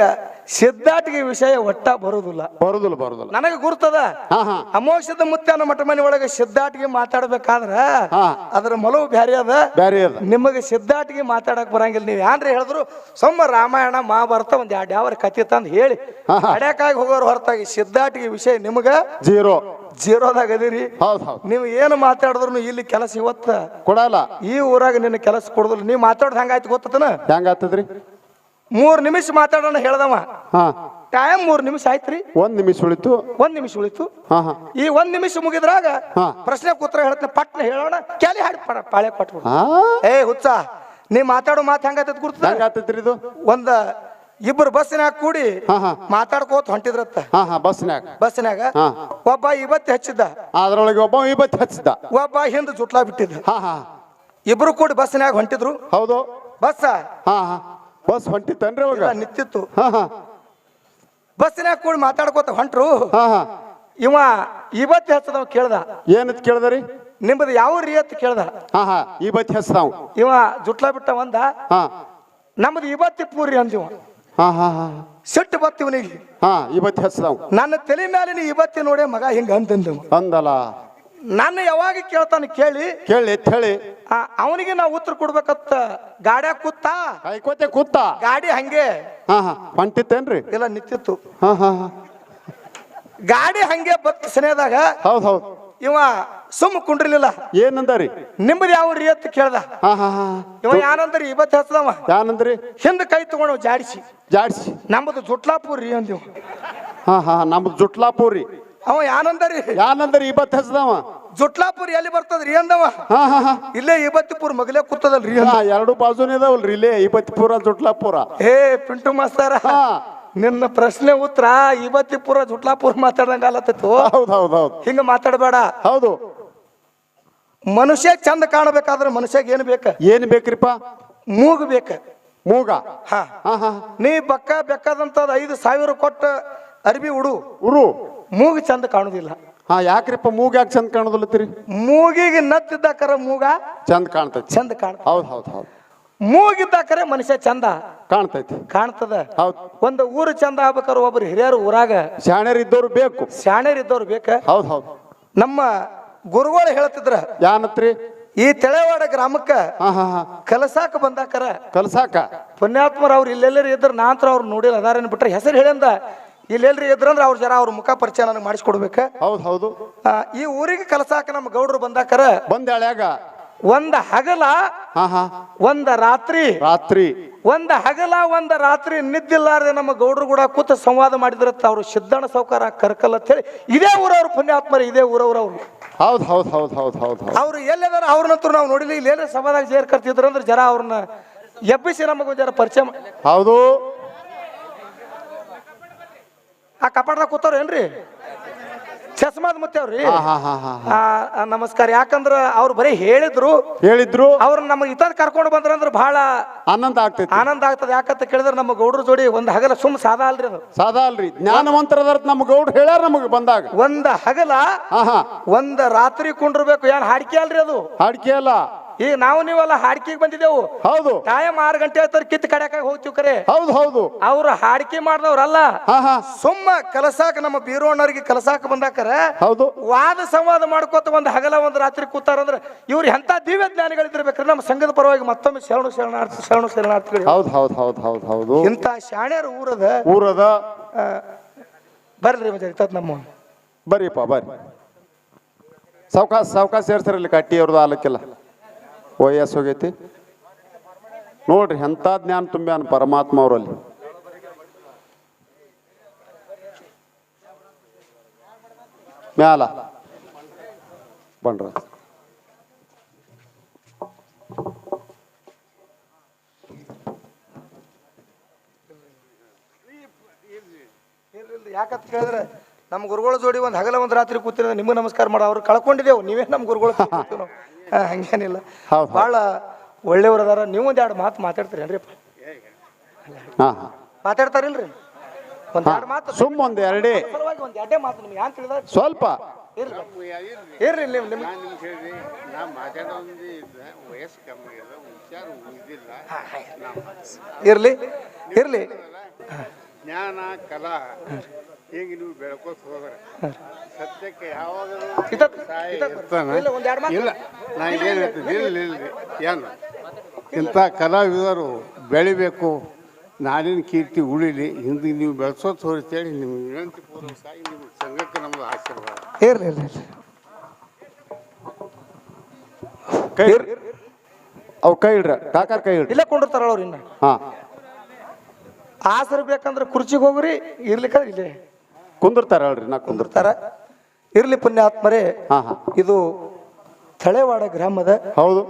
ಸಿದ್ಧಾಟಿಗೆ ವಿಷಯ ಒಟ್ಟ ಬರುದಿಲ್ಲ. ಬರುದಿಲ್ಲ ಬರುದಿಲ್ಲ. ನನಗೆ ಗುರ್ತದ? ಹಾ ಹಾ. ಅಮೋಕ್ಷದ ಮುತ್ಯಾನ ಮಠ ಮನೆ ಒಳಗೆ ಸಿದ್ಧಾಟಿಗೆ ಮಾತಾಡ್ಬೇಕಾದ್ರ. ಅದ್ರ ಮಲವು ಬ್ಯಾರಿ ಅದ. ಬ್ಯಾರಿ ಅದ. ನಿಮಗೆ ಸಿದ್ಧಾಟಿಗೆ ಮಾತಾಡಕ್ ಬರಂಗಿಲ್ಲ ನೀವು. ಯಾಂದ್ರೆ ಹೇಳಿದ್ರು? ಸೊಮ್ಮ ರಾಮಾಯಣ ಮಹಾಭಾರತ ಒಂದ್ ಎರಡು ಯಾವ ಕಥೆ ತಂದು ಹೇಳಿ. ಅಡ್ಯಾಕಾಗಿ ಹೋಗೋರು ಹೊರತಾಗಿ ಸಿದ್ಧಾಟಿಗೆ ವಿಷಯ ನಿಮಗ ಜೀರೋ. ಜೀರೋದಾಗ ಅದಿರಿ ಹೌದು ಹೌದು. ನೀವು ಏನು ಮಾತಾಡಿದ್ರು ಇಲ್ಲಿ ಕೆಲಸ ಇವತ್ತ ಕೊಡಲ್ಲ. ಈ ಊರಾಗ ನಿನ್ನ ಕೆಲಸ ಕೊಡುದಿಲ್ಲ. ನೀವು ಮಾತಾಡೋದು ಹೆಂಗಾಯ್ತು ಗೊತ್ತತನ? ಹೆಂಗ ಆತದ್ರಿ ಮೂರ್ ನಿಮಿಷ ಮಾತಾಡೋಣ ಹೇಳ್ದವ. ಹಾ. ಟೈಮ್ ಮೂರ್ ನಿಮಿಷ ಆಯ್ತ್ರಿ. ಒಂದ್ ನಿಮಿಷ ಉಳಿತು. ಒಂದ್ ನಿಮಿಷ ಉಳಿತು. ಹಾ ಹಾ. ಈ ಒಂದ್ ನಿಮಿಷ ಮುಗಿದ್ರಾಗ ಹಾ. ಪ್ರಶ್ನೆ ಕೂತ್ರ ಹೇಳ್ತೇನೆ. ಪಟ್ನ ಹೇಳೋಣ. ಕ್ಯಾಲಿ ಹಾಡಿ ಪಾಳೆ ಕೊಟ್ಬಿಡು. ಹಾ. ಏ ಹುಚ್ಚ ನೀ ಮಾತಾಡೋ ಮಾತು ಹೆಂಗಾಯ್ತದ ಗುರ್ತ? ಹೆಂಗ ಆತದ್ರಿ ಇದು? ಒಂದ ಇಬ್ಬರು ಬಸ್ಸಿನಾಗ ಕೂಡಿ ಹಾ ಹಾ. ಮಾತಾಡ್ಕೋತ ಹೊಂಟಿದ್ರತ್ತ. ಹಾ ಹಾ ಬಸ್ನ್ಯಾಗ ಬಸ್ಸಿನಾಗ ಹಾ. ಒಬ್ಬ ಇವತ್ತು ಹಚ್ಚಿದ್ದ. ಅದ್ರೊಳಗೆ ಒಬ್ಬ ಇವತ್ತು ಹಚ್ಚಿದ ಒಬ್ಬ ಹಿಂದ್ ಜುಟ್ಲಾ ಬಿಟ್ಟಿದ್ದ. ಹಾ ಹಾ. ಇಬ್ರು ಕೂಡಿ ಬಸ್ಸಿನಾಗ ಹೊಂಟಿದ್ರು. ಹೌದು. ಬಸ್ಸ ಹಾ ಹಾ. ಬಸ್ ಹೊಂಟಿತ್ತನ್ರಿ ಅವಾಗ? ನಿಂತಿತ್ತು. ಹಾ ಹಾ. ಬಸ್ಸಿನಾಗ ಕೂಡಿ ಮಾತಾಡ್ಕೋತ ಹೊಂಟ್ರು. ಹಾ ಹಾ. ಇವ ಇವತ್ತು ಹೆಸರ ಕೇಳ್ದ. ಏನಂತ ಕೇಳ್ದರಿ ನಿಮ್ಮದು ಯಾವ ರೀ ಅಂತ ಕೇಳ್ದ. ಹಾ ಹಾ. ಇವತ್ತು ಹೆಸರ ಇವ ಜುಟ್ಲಾ ಬಿಟ್ಟ ಒಂದ. ಹಾ. ನಮ್ದು ಇವತ್ತಿ ಪೂರಿ ಅಂದಿವ ಹಾ ಹಾ ಹಾ. ಸಿಟ್ಟು ಬತ್ತು ಇವನಿಗೆ ಹಾ ಇವತ್ತು ಹೆಸ್ತಾವ್ ನನ್ನ ತಲೆ ಮೇಲೆ ನೀ ಇವತ್ತಿ ನೋಡೇ ಮಗ ಹಿಂಗ ಅಂತಂದ ಅಂದಲ್ಲ ನನ್ನ ಯಾವಾಗ ಕೇಳ್ತಾನೆ ಕೇಳಿ. ಕೇಳಿ ಎತ್ ಹೇಳಿ. ಆ, ಅವನಿಗೆ ನಾವು ಉತ್ತರ ಕೊಡ್ಬೇಕತ್ತ ಗಾಡ್ಯಾಗ ಕೂತ? ಕಾಯ್ಕೋತೆ ಕೂತ? ಗಾಡಿ ಹಂಗೆ. ಹಾ ಹಾ. ಹೊಂಟಿತ್ತೇನ್ರಿ ಇಲ್ಲ ನಿಂತಿತ್ತು. ಹಾ ಹಾ ಹಾ. ಗಾಡಿ ಹಂಗೆ ಬತ್ ಸನೇದಾಗ ಹೌದ್ ಹೌದ್. ಇವ ಸುಮ್ಮ ಕುಂಡ್ರಲಿಲ್ಲ. ಏನಂದ್ರಿ? ನಿಮ್ಮದು ಯಾವ ರೀ ಅಂತ ಕೇಳ್ದ. ಹಾ ಹಾ ಹಾ. ಇವ ಯಾನಂದ್ರಿ ಇವತ್ತು ಹೇಳ್ತದವ ಯಾನಂದ್ರಿ? ಹಿಂದ ಕೈ ತಗೊಂಡು ಜಾಡಿಸಿ. ಜಾಡ್ಸಿ. ನಮ್ಮದು ಜುಟ್ಲಾಪುರ್ ರೀ ಅಂದಿವ ಹಾ ಹಾ. ನಮ್ದು ಜುಟ್ಲಾಪುರಿ. ಅವ ಯಾನಂದರಿ? ರೀ ಇವತ್ತು ಹೆಸ್ದವ ಜುಟ್ಲಾಪುರ್ ಎಲ್ಲಿ ಬರ್ತದ್ರಿ ಅಂದವ? ಹಾ ಹಾ ಹಾ. ಇಲ್ಲೇ ಇಬತ್ತಿಪುರ್ ಮಗಲೇ ಕೂತದಲ್ರಿ ಹಾ ಎರಡು ಬಾಜುನೇ ಇದಾವಲ್ರಿ ಇಲ್ಲೇ ಇಬತ್ತಿಪುರ ಜುಟ್ಲಾಪುರ. ಹೇ ಪಿಂಟು ಮಾಸ್ತಾರ ಹಾ. ನಿನ್ನ ಪ್ರಶ್ನೆ ಉತ್ತರ ಇವತ್ತಿಪುರ ಜುಟ್ಲಾಪುರ ಮಾತಾಡಂಗ ಅಲ್ಲತ್ತಿತ್ತು ಹೌದು ಹೌದು ಹೌದು. ಹಿಂಗ ಮಾತಾಡಬೇಡ. ಹೌದು. ಮನುಷ್ಯ ಚಂದ ಕಾಣಬೇಕಾದ್ರೆ ಮನುಷ್ಯಗೆ ಏನು ಬೇಕ? ಏನ್ ಬೇಕ್ರಿಪ್ಪ? ಮೂಗು ಬೇಕ. ಮೂಗ. ಹಾ. ಹಾ ಹಾ. ನೀ ಬಕ್ಕ ಬೆಕ್ಕದಂತದ ಐದು ಸಾವಿರ ಕೊಟ್ಟ ಅರ್ಬಿ ಉಡು. ಉರು. ಮೂಗು ಚಂದ ಕಾಣುದಿಲ್ಲ. ಹಾ ಯಾಕ್ರಿಪ್ಪ ಮೂಗ ಯಾಕೆ ಚಂದ ಕಾಣೋದಿಲ್ಲತ್ತೀರಿ? ಮೂಗಿಗೆ ನತ್ತಿದ್ದ ಕರ ಮೂಗ ಚಂದ ಕಾಣ್ತೈತಿ. ಚಂದ ಕಾಣ ಹೌದು ಹೌದು ಹೌದು. ಮೂಗಿದ್ದಾಕರೆ ಮನುಷ್ಯ ಚಂದ ಕಾಣ್ತೈತಿ. ಕಾಣ್ತದ. ಹೌದು. ಒಂದು ಊರು ಚಂದ ಆಗ್ಬೇಕಾದ್ರೆ ಒಬ್ರು ಹಿರಿಯರು ಊರಾಗ ಶಾಣ್ಯರ್ ಇದ್ದವ್ರು ಬೇಕು. ಶಾಣ್ಯರಿದ್ದವ್ರು ಬೇಕ? ಹೌದು ಹೌದು. ನಮ್ಮ ಗುರುಗಳು ಹೇಳ್ತಿದ್ರ ಯಾನತ್ರಿ? ಈ ತೆಳೆವಾಡ ಗ್ರಾಮಕ್ಕ ಹಾ ಹಾ ಹಾ. ಕಲಸಾಕ ಬಂದಾಕರ ಕಲ್ಸಾಕ? ಪುಣ್ಯಾತ್ಮರ ಅವ್ರು ಇಲ್ಲೆಲ್ಲರೂ ಇದ್ರ ನಾಂತರ ಅವ್ರು ನೋಡಿಲ್ಲ. ಅದಾರೇನ್ ಬಿಟ್ರೆ ಹೆಸರು ಹೇಳಿಂದ ಇಲ್ಲೆಲ್ರಿ ಇದ್ರಂದ್ರೆ ಅವ್ರ ಜರ ಅವ್ರ ಮುಖ ಪರಿಚಯ ನನಗೆ ಮಾಡಿಸ್ಕೊಡ್ಬೇಕ. ಹೌದು ಹೌದು. ಆ, ಈ ಊರಿಗೆ ಕಲಸಾಕ ನಮ್ಮ ಗೌಡ್ರು ಬಂದಾಕರ ಬಂದ ಒಂದ ಹಗಲ ಹಾ ಹಾ. ಒಂದ ರಾತ್ರಿ. ರಾತ್ರಿ. ಒಂದ ಹಗಲ ಒಂದ ರಾತ್ರಿ ನಿದ್ದಿಲ್ಲಾರ್ದೆ ನಮ್ಮ ಗೌಡ್ರು ಕೂಡ ಕೂತ ಸಂವಾದ ಮಾಡಿದ್ರ ಅವ್ರು ಸಿದ್ದಣ್ಣ ಸೌಕಾರ ಕರ್ಕಲ್ ಅಂತ ಹೇಳಿ. ಇದೇ ಊರವ್ರು ಪುಣ್ಯಾತ್ಮರ ಇದೇ ಊರವ್ರು ಅವ್ರು ಹೌದು ಹೌದು ಹೌದು ಹೌದು ಹೌದು ಹೌದು. ಅವ್ರು ಎಲ್ಲಿದಾರ ಅವ್ರನ್ನಂತೂ ನಾವು ನೋಡಿಲ್ಲ. ಇಲ್ಲಿ ಎಲ್ಲೇ ಸಭಾದಾಗ ಜೇರ್ ಕರ್ತಿದ್ರು ಅಂದ್ರೆ ಜರ ಅವ್ರನ್ನ ಎಬ್ಬಿಸಿ ನಮಗೆ ಜರ ಪರಿಚಯ ಮಾ- ಹೌದು. ಆ ಕಪಾಟದಾಗ ಕೂತಾರ ಏನ್ರಿ? ಚಸ್ಮಾದ್ ಮುತ್ತವ್ರಿ ಆ, ಆ, ನಮಸ್ಕಾರ. ಯಾಕಂದ್ರ ಅವ್ರು ಬರೀ ಹೇಳಿದ್ರು ಹೇಳಿದ್ರು. ಅವ್ರು ನಮ್ಗೆ ಇತದ್ದು ಕರ್ಕೊಂಡು ಬಂದ್ರಂದ್ರ ಬಹಳ ಆನಂದ ಆಗ್ತದೆ ಆನಂದ ಆಗ್ತದೆ. ಯಾಕಂತ ಕೇಳಿದ್ರೆ ನಮ್ಮ ಗೌಡ್ರ ಜೋಡಿ ಒಂದ್ ಹಗಲ ಸುಮ್ ಸಾದಾ ಅಲ್ರಿ ಅದು. ಸಾದಾ ಅಲ್ರಿ. ಜ್ಞಾನವಂತರ ನಮ್ಮ ಗೌಡ್ರು ಹೇಳ್ಯಾರ ನಮಗೆ ಬಂದಾಗ. ಒಂದ ಹಗಲ ಹಾ ಹಾ. ಒಂದ ರಾತ್ರಿ ಕುಂಡ್ರಬೇಕು. ಏನ್ ಹಾಡಿಕೆ ಅಲ್ರಿ ಅದು? ಹಾಡಿಕೆ ಅಲ್ಲ. ಈಗ ನಾವು ನೀವೆಲ್ಲ ಹಾಡ್ಕಿಗೆ ಬಂದಿದ್ದೆವು. ಹೌದು. ಟೈಮ್ ಆರು ಗಂಟೆ ಆಯ್ತಾರೆ ಕಿತ್ ಕಡ್ಯಾಕ ಹೋಗ್ತೀವಿ ಕರೆ. ಹೌದು ಹೌದು. ಅವ್ರು ಹಾಡಿಕೆ ಮಾಡಿದವ್ರಲ್ಲ. ಹಾ ಹಾ. ಸುಮ್ಮ ಕಲಸಾಕ ನಮ್ಮ ಬೀರೋಣ್ಣವ್ರಿಗೆ ಕಲಸಾಕ ಬಂದಾಕರ. ಹೌದು. ವಾದ ಸಂವಾದ ಮಾಡ್ಕೋತ ಒಂದು ಹಗಲ ಒಂದು ರಾತ್ರಿ ಕೂತಾರಂದ್ರೆ ಇವ್ರು ಎಂತ ದಿವ್ಯ ಜ್ಞಾನಿಗಳಿದ್ದಿರ್ಬೇಕ್ರಿ. ನಮ್ಮ ಸಂಘದ ಪರವಾಗಿ ಮತ್ತೊಮ್ಮೆ ಶರಣು ಶರಣಾರ್ಥಿ ಶರಣು ಶರಣಾರ್ಥಿಗಳು. ಹೌದು ಹೌದು ಹೌದು ಹೌದು ಹೌದು. ಇಂಥ ಶಾಣ್ಯರು ಊರದ ಊರದ ಆ, ಬರ್ರಿ ಮಜಾ ಇರ್ತದ ನಮ್ಮ ಬರ್ರಿಪ್ಪ ಬರ್ರಿ. ಸಾವ್ಕಾಸ್ ಸಾವ್ಕಾಸ್ ಸೇರ್ಸಿರಲಿ ಕಟ್ಟಿ ಅವ್ರದ್ದು ಆಲಕ್ಕಿಲ್ಲ ವಯಸ್ಸು ಹೋಗೈತಿ. ನೋಡ್ರಿ ಎಂಥ ಜ್ಞಾನ ತುಂಬ್ಯಾನ ಪರಮಾತ್ಮ ಅವರಲ್ಲಿ. ಮ್ಯಾಲ. ಬಂಡ್ರ ಯಾಕಂತ ಕೇಳಿದ್ರೆ ನಮ್ಮ ಗುರುಗಳ ಜೋಡಿ ಒಂದ್ ಹಗಲ ಒಂದ್ ರಾತ್ರಿ ಕೂತಿರ ನಿಮ್ಗೆ ನಮಸ್ಕಾರ ಮಾಡೋ ಅವ್ರು ಕಳ್ಕೊಂಡಿದ್ದೇವು ನೀವೇ ನಮ್ಮ ಗುರುಗಳು ಹಂಗೇನಿಲ್ಲ. ಬಹಳ ಭಾಳ ಒಳ್ಳೆಯವ್ರು ಅದಾರ. ನೀವು ಒಂದ್ ಎರಡು ಮಾತು ಮಾತಾಡ್ತೀರೇನ್ರಿಪ್ಪ ಹಾಂ ಹಾ. ಮಾತಾಡ್ತಾರಿಲ್ರಿ? ಒಂದ್ ಎರಡು ಮಾತು ಸುಮ್ಮ ಒಂದ್ ಎರಡೇ. ಸಲುವಾಗಿ ಒಂದ್ ಎರಡೇ ಮಾತು ನಿಮ್ಗೆ ಯಾಂತ ತಿಳಿದ? ಸ್ವಲ್ಪ. ಇರ್ರಿ. ಇರ್ರಿ ನೀವು ನಿಮ್ಗೆ ನಾನು ನಿಮ್ಗೆ ಹೇಳಿ ನಾ ಮಾತಾಡೋದೇ ವಯಸ್ಸು ಕಮ್ಮಿ ಇದೆ ವಿಚಾರ ಉಳಿದಿಲ್ಲ. ಇರ್ಲಿ. ಇರ್ಲಿ. ಜ್ಞಾನ ಕಲಾ ಹೇಗೆ ನೀವು ಬೆಳ್ಕೋತ ಹೋದ್ರೆ ಸತ್ಯಕ್ಕೆ ಯಾವಾಗಲೂ ಇರ್ತಾನೆ. ಇಲ್ಲ, ನಾ ಏನು ಹೇಳ್ತೀನಿ ಇಲ್ಲ ಏನು? ಇಂಥ ಕಲಾವಿದರು ಬೆಳಿಬೇಕು. ನಾಡಿನ ಕೀರ್ತಿ ಉಳಿಲಿ. ಹಿಂದೆ ನೀವು ಬೆಳೆಸೋ ತೋರಿಸ್ತೇಳಿ ನಿಮ್ಗೆ ವಿನಂತಿ ಪೂರ್ವಕವಾಗಿ ನಿಮ್ಮ ಸಂಘಕ್ಕೆ ನಮ್ದು ಆಶೀರ್ವಾದ. ಇರ್ಲಿ. ಕೈ ಅವ್ ಕೈ ಇಡ್ರ. ಕಾಕಾರ ಕೈ ಇಡ್ರಿ. ಇಲ್ಲೇ ಕೊಂಡಿರ್ತಾರ ಅವ್ರು ಇನ್ನ. ಹಾ. ಆಸರು ಬೇಕಂದ್ರೆ ಕುರ್ಚಿಗೆ ಹೋಗ್ರಿ ಇರ್ಲಿಕ್ಕ ಇಲ್ಲಿ. ಕುಂದಿರ್ತಾರ ಹೇಳ್ರಿ ನಾ ಕುಂದಿರ್ ಕುಂದಿರ್ತಾರ. ಇರ್ಲಿ ಪುಣ್ಯಾತ್ಮರೇ ಹಾ ಹಾ. ಇದು ತಳೆವಾಡ ಗ್ರಾಮದ ಹೌದು.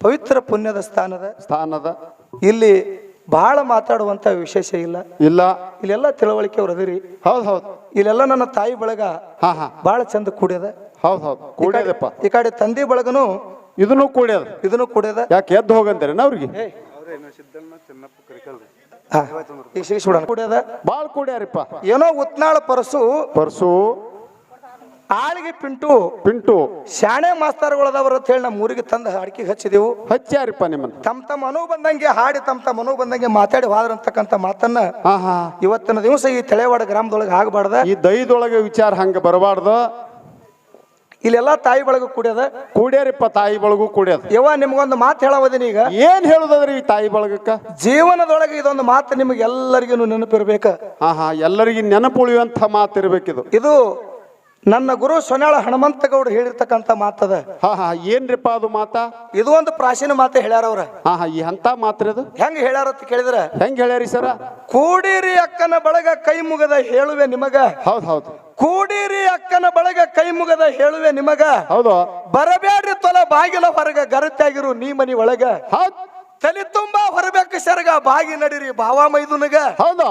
ಪವಿತ್ರ ಪುಣ್ಯದ ಸ್ಥಾನದ. ಸ್ಥಾನದ. ಇಲ್ಲಿ ಬಹಳ ಮಾತಾಡುವಂತ ವಿಶೇಷ ಇಲ್ಲ. ಇಲ್ಲ. ಇಲ್ಲೆಲ್ಲ ತಿಳುವಳಿಕೆ ಅವ್ರದಿರಿ ಹೌದು ಹೌದು. ಇಲ್ಲೆಲ್ಲ ನನ್ನ ತಾಯಿ ಬಳಗ ಹಾ ಹಾ. ಬಹಳ ಚಂದ ಕೂಡ್ಯದ. ಹೌದು ಹೌದು. ಕೂಡ್ಯದಪ್ಪ. ಈ ಕಡೆ ತಂದೆ ಬಳಗನು ಇದನ್ನು ಕೂಡ್ಯದ. ಇದನ್ನು ಕೂಡ್ಯದ. ಯಾಕೆ ಎದ್ದು ಹೋಗಂತಾರೆ ಅವ್ರಿಗೆ? ಕೂಡ್ಯದ? ಬಾಳ್ ಕೂಡ್ಯಾರಿಪ್ಪ. ಏನೋ ಉತ್ನಾಳ ಪರಸು. ಪರ್ಸು. ಆಳಿಗೆ ಪಿಂಟು. ಪಿಂಟು. ಶಾಣೆ ಮಾಸ್ತರ್ಗಳದವ್ರ ಅಂತ ಹೇಳಿ ನಮ್ಮ ಊರಿಗೆ ತಂದು ಅಡಿಕೆಗೆ ಹಚ್ಚಿದೆವು. ಹಚ್ಚಾರಿಪ್ಪ ನಿಮ್ಮನ್ನ. ತಮ್ಮ ತಮ್ಮ ಮನು ಬಂದಂಗೆ ಹಾಡಿ ತಮ್ಮ ತಮ್ಮ ಮನು ಬಂದಂಗೆ ಮಾತಾಡಿ ಹೋದ್ರಂತಕ್ಕಂಥ ಮಾತನ್ನ ಹಾ ಹಾ ಇವತ್ತಿನ ದಿವಸ ಈ ತಳೆವಾಡ ಗ್ರಾಮದೊಳಗೆ ಆಗಬಾರ್ದ. ಈ ದೈದೊಳಗೆ ವಿಚಾರ ಹಂಗೆ ಬರಬಾರ್ದು. ಇಲ್ಲೆಲ್ಲ ತಾಯಿ ಬಳಗ ಕೂಡ್ಯದ? ಕೂಡ್ಯಾರಿಪ್ಪ ತಾಯಿ ಬಳಗು ಕೂಡ್ಯದ? ಯವ್ವ ನಿಮ್ಗೊಂದು ಮಾತು ಹೇಳವದೀನಿ ಈಗ? ಏನ್ ಹೇಳುದ್ರಿ ಈ ತಾಯಿ ಬಳಗಕ್ಕ? ಜೀವನದೊಳಗೆ ಇದೊಂದು ಮಾತು ನಿಮಗೆ ಎಲ್ಲರಿಗೂ ನೆನಪಿರ್ಬೇಕ. ಹಾ ನೆನಪು ಉಳಿಯುವಂತ ಮಾತು ಇರ್ಬೇಕಿದು. ಇದು ನನ್ನ ಗುರು ಸೊನಾಳ ಹನುಮಂತಗೌಡ ಹೇಳಿರ್ತಕ್ಕಂಥ ಮಾತದ. ಹಾ ಹಾ ಏನ್ರಿಪ್ಪ ಅದು ಮಾತಾ? ಇದು ಒಂದು ಪ್ರಾಚೀನ ಮಾತು ಹೇಳ್ಯಾರ ಅವ್ರ. ಹಾ ಹಾ ಈ ಹಂತ ಮಾತ್ರ ಅದು? ಹೆಂಗ್ ಹೇಳ್ಯಾರ ಅಂತ ಕೇಳಿದ್ರ? ಹೆಂಗ್ ಹೇಳ್ಯಾರಿ ಸರ? ಕೂಡಿರಿ ಅಕ್ಕನ ಬಳಗ ಕೈ ಮುಗದ ಹೇಳುವೆ ನಿಮಗ. ಹೌದ್ ಹೌದು. ಕೂಡಿರಿ ಅಕ್ಕನ ಬಳಗ ಕೈ ಮುಗದ ಹೇಳುವೆ ನಿಮಗ. ಹೌದು. ಬರಬೇಡ್ರಿ ತೊಲ ಬಾಗಿಲ ಹೊರಗ ಗರತ್ಯಾಗಿರು ನೀ ಮನಿ ಒಳಗ. ಹೌದ್. ತಲೆ ತುಂಬಾ ಹೊರಬೇಕು ಸೆರಗ ಬಾಗಿ ನಡಿರಿ ಭಾವ ಮೈದುನಗ. ಹೌದಾ.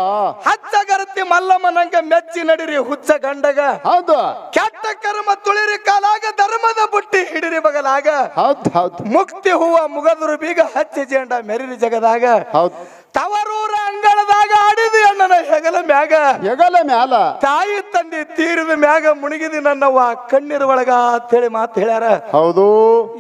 ಗರತಿ ಮಲ್ಲಮ್ಮ ಮಲ್ಲಮ್ಮನಂಗ ಮೆಚ್ಚಿ ನಡಿರಿ ಹುಚ್ಚ ಗಂಡಗ. ಹೌದು. ಕೆಟ್ಟ ಕರ್ಮ ತುಳಿರಿ ಕಾಲಾಗ ಧರ್ಮದ ಬುಟ್ಟಿ ಹಿಡಿರಿ ಬಗಲಾಗ. ಹೌದ್ ಹೌದ್. ಮುಕ್ತಿ ಹೂವ ಮುಗದುರು ಬೀಗ ಹಚ್ಚಿ ಜೇಂಡ ಮೆರಿರಿ ಜಗದಾಗ. ಹೌದ್. ತವರೂರ ಅಂಗಳದಾಗ ಹೆಗಲ ಮ್ಯಾಗ. ಹೆಗಲ ಮ್ಯಾಲ. ತಾಯಿ ತಂದೆ ತೀರಿದ ಮ್ಯಾಗ ಮುಣಗಿದಿ ನನ್ನವ್ವ ಕಣ್ಣೀರ್ ಒಳಗ ಅಂತೇಳಿ ಮಾತು ಹೇಳ್ಯಾರ. ಹೌದು.